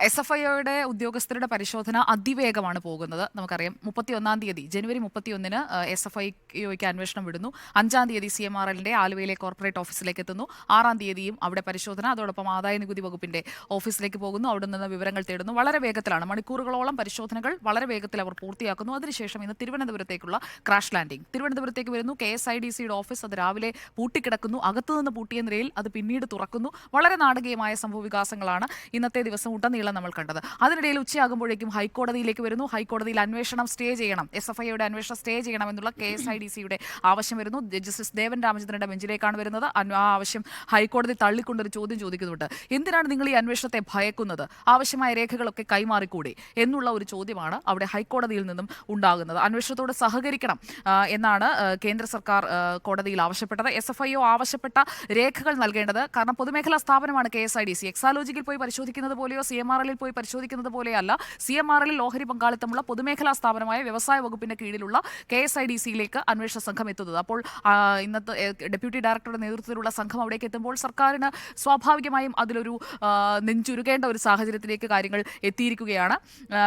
S F ഐയുടെ ഉദ്യോഗസ്ഥരുടെ പരിശോധന അതിവേഗമാണ് പോകുന്നത്. നമുക്കറിയാം മുപ്പത്തി ഒന്നാം തീയതി ജനുവരി മുപ്പത്തി ഒന്നിന് എസ് എഫ് ഐക്ക് അന്വേഷണം വിടുന്നു. അഞ്ചാം തീയതി സി എം ആർ എല്ലിന്റെ ആലുവയിലെ കോർപ്പറേറ്റ് ഓഫീസിലേക്ക് എത്തുന്നു. ആറാം തീയതിയും അവിടെ പരിശോധന അതോടൊപ്പം ആദായ നികുതി വകുപ്പിന്റെ ഓഫീസിലേക്ക് പോകുന്നു. അവിടെ നിന്ന് വിവരങ്ങൾ തേടുന്നു. വളരെ വേഗത്തിലാണ്. മണിക്കൂറുകളോളം പരിശോധനകൾ വളരെ വേഗത്തിൽ അവർ പൂർത്തിയാക്കുന്നു. അതിനുശേഷം ഇന്ന് തിരുവനന്തപുരത്തേക്കുള്ള ക്രാഷ് ലാൻഡിംഗ് തിരുവനന്തപുരത്തേക്ക് വരുന്നു. കെ എസ് ഐ ഡി സിയുടെ ഓഫീസ് അത് രാവിലെ പൂട്ടിക്കിടക്കുന്നു. അകത്തുനിന്ന് പൂട്ടിയ നിലയിൽ അത് പിന്നീട് തുറക്കുന്നു. വളരെ നാടകീയമായ സംഭവ വികാസങ്ങളാണ് ഇന്നത്തെ ദിവസം ഉടനീളം നമ്മൾ കണ്ടത്. അതിനിടയിൽ ഉച്ചയാകുമ്പോഴേക്കും ഹൈക്കോടതിയിലേക്ക് വരുന്നു. ഹൈക്കോടതിയിൽ അന്വേഷണം സ്റ്റേ ചെയ്യണം. എസ് എഫ് ഐയുടെ അന്വേഷണം സ്റ്റേ ചെയ്യണം എന്നുള്ള കെ എസ് ഐ ഡി സിയുടെ ആവശ്യം വരുന്നു. ജസ്റ്റിസ് ദേവൻ രാമചന്ദ്രന്റെ ബെഞ്ചിലേക്കാണ് വരുന്നത്. ആ ആവശ്യം ഹൈക്കോടതി തള്ളിക്കൊണ്ടൊരു ചോദ്യം ചോദിക്കുന്നുണ്ട്. എന്തിനാണ് നിങ്ങൾ ഈ അന്വേഷണത്തെ ഭയക്കുന്നത്? ആവശ്യമായ രേഖകളൊക്കെ കൈമാറിക്കൂടെ എന്നുള്ള ഒരു ചോദ്യമാണ് അവിടെ ഹൈക്കോടതിയിൽ നിന്നും ഉണ്ടാകുന്നത്. അന്വേഷണത്തോട് സഹകരിക്കണം എന്നാണ് കേന്ദ്ര സർക്കാർ കോടതിയിൽ ആവശ്യപ്പെട്ടത്. എസ് എഫ് ഐ ആവശ്യപ്പെട്ട രേഖകൾ നൽകേണ്ടത് കാരണം പൊതുമേഖലാ സ്ഥാപനമാണ് K S I D C. എക്സാലോജിക്കിൽ പോയി പരിശോധിക്കുന്നത് പോലെയോ സി എം ആർ എല്ലിൽ പോയി പരിശോധിക്കുന്നത് പോലെയല്ല സി എം ആർ എല്ലിൽ ഓഹരി പങ്കാളിത്തമുള്ള പൊതുമേഖലാ സ്ഥാപനമായ വ്യവസായ വകുപ്പിന്റെ കീഴിലുള്ള കെ എസ് ഐ ഡി സിയിലേക്ക് അന്വേഷണ സംഘം എത്തുന്നത്. അപ്പോൾ ഇന്നത്തെ ഡെപ്യൂട്ടി ഡയറക്ടറുടെ നേതൃത്വത്തിലുള്ള സംഘം അവിടേക്ക് എത്തുമ്പോൾ സർക്കാരിന് സ്വാഭാവികമായും അതിലൊരു നെഞ്ചുരുകേണ്ട ഒരു സാഹചര്യത്തിലേക്ക് കാര്യങ്ങൾ എത്തിയിരിക്കുകയാണ്.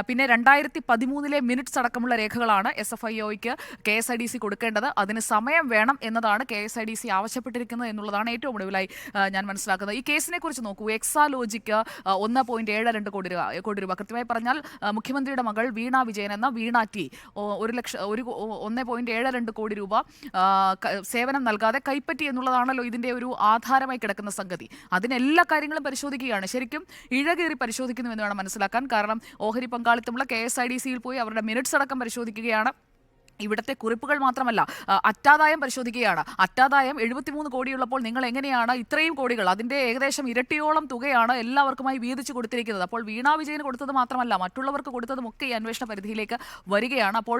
പിന്നെ രണ്ടായിരത്തി പതിമൂന്നിലെ മിനിറ്റ്സ് അടക്കമുള്ള രേഖകളാണ് S F I ഒയ്ക്ക് K S I D C കൊടുക്കേണ്ടത്. അതിന് സമയം വേണം എന്നതാണ് K S I D C ആവശ്യപ്പെട്ടിരിക്കുന്നത് എന്നുള്ളതാണ് ഏറ്റവും ഒടുവിലായി ഞാൻ മനസ്സിലാക്കുന്നത്. ഈ കേസിനെ കുറിച്ച് നോക്കൂ. എക്സാലോജിക്ക് ഒന്ന് പോയിന്റ് ഏഴ് രണ്ട് കോടി രൂപ കോടി രൂപ. കൃത്യമായി പറഞ്ഞാൽ മുഖ്യമന്ത്രിയുടെ മകൾ വീണ വിജയൻ എന്ന വീണ ടി ഒരു ലക്ഷം ഒരു ഒന്ന് പോയിന്റ് ഏഴ് രണ്ട് കോടി രൂപ സേവനം നൽകാതെ കൈപ്പറ്റി എന്നുള്ളതാണല്ലോ ഇതിന്റെ ഒരു ആധാരമായി കിടക്കുന്ന സംഗതി. അതിനെല്ലാ കാര്യങ്ങളും പരിശോധിക്കുകയാണ്. ശരിക്കും ഇഴകേറി പരിശോധിക്കുന്നു എന്ന് വേണം മനസ്സിലാക്കാൻ. കാരണം ഓഹരി പങ്കാളിത്തമുള്ള കെ എസ് ഐ ഡി സിയിൽ പോയി അവരുടെ മിനിറ്റ്സ് അടക്കം പരിശോധിക്കുകയാണ്. ഇവിടുത്തെ കുറിപ്പുകൾ മാത്രമല്ല അറ്റാദായം പരിശോധിക്കുകയാണ്. അറ്റാദായം എഴുപത്തിമൂന്ന് കോടിയുള്ളപ്പോൾ നിങ്ങൾ എങ്ങനെയാണ് ഇത്രയും കോടികൾ അതിന്റെ ഏകദേശം ഇരട്ടിയോളം തുകയാണ് എല്ലാവർക്കുമായി വീതിച്ചു കൊടുത്തിരിക്കുന്നത്. അപ്പോൾ വീണാ വിജയന് കൊടുത്തത് മാത്രമല്ല മറ്റുള്ളവർക്ക് കൊടുത്തതും ഒക്കെ ഈ അന്വേഷണ പരിധിയിലേക്ക് വരികയാണ്. അപ്പോൾ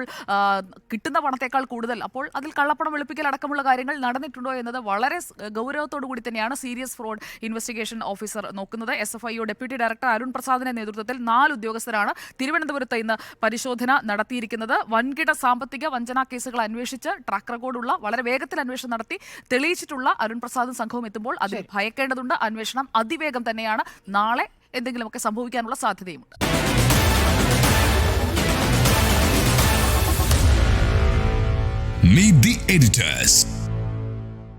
കിട്ടുന്ന പണത്തേക്കാൾ കൂടുതൽ. അപ്പോൾ അതിൽ കള്ളപ്പണം വെളുപ്പിക്കൽ അടക്കമുള്ള കാര്യങ്ങൾ നടന്നിട്ടുണ്ടോ എന്നത് വളരെ ഗൗരവത്തോടു കൂടി തന്നെയാണ് സീരിയസ് ഫ്രോഡ് ഇൻവെസ്റ്റിഗേഷൻ ഓഫീസർ നോക്കുന്നത്. S F deputy director Arun പ്രസാദിന്റെ നേതൃത്വത്തിൽ നാല് ഉദ്യോഗസ്ഥരാണ് തിരുവനന്തപുരത്ത് ഇന്ന് പരിശോധന നടത്തിയിരിക്കുന്നത്. വൻകിട സാമ്പത്തിക വഞ്ചനാ കേസുകൾ അന്വേഷിച്ച് ട്രാക്ക് റെക്കോർഡുള്ള വളരെ വേഗത്തിൽ അന്വേഷണം നടത്തി തെളിയിച്ചിട്ടുള്ള അരുൺ പ്രസാദും സംഘവും എത്തുമ്പോൾ അതിൽ ഭയക്കേണ്ടതുണ്ട്. അന്വേഷണം അതിവേഗം തന്നെയാണ്. നാളെ എന്തെങ്കിലുമൊക്കെ സംഭവിക്കാനുള്ള സാധ്യതയുമുണ്ട്. Meet the editors.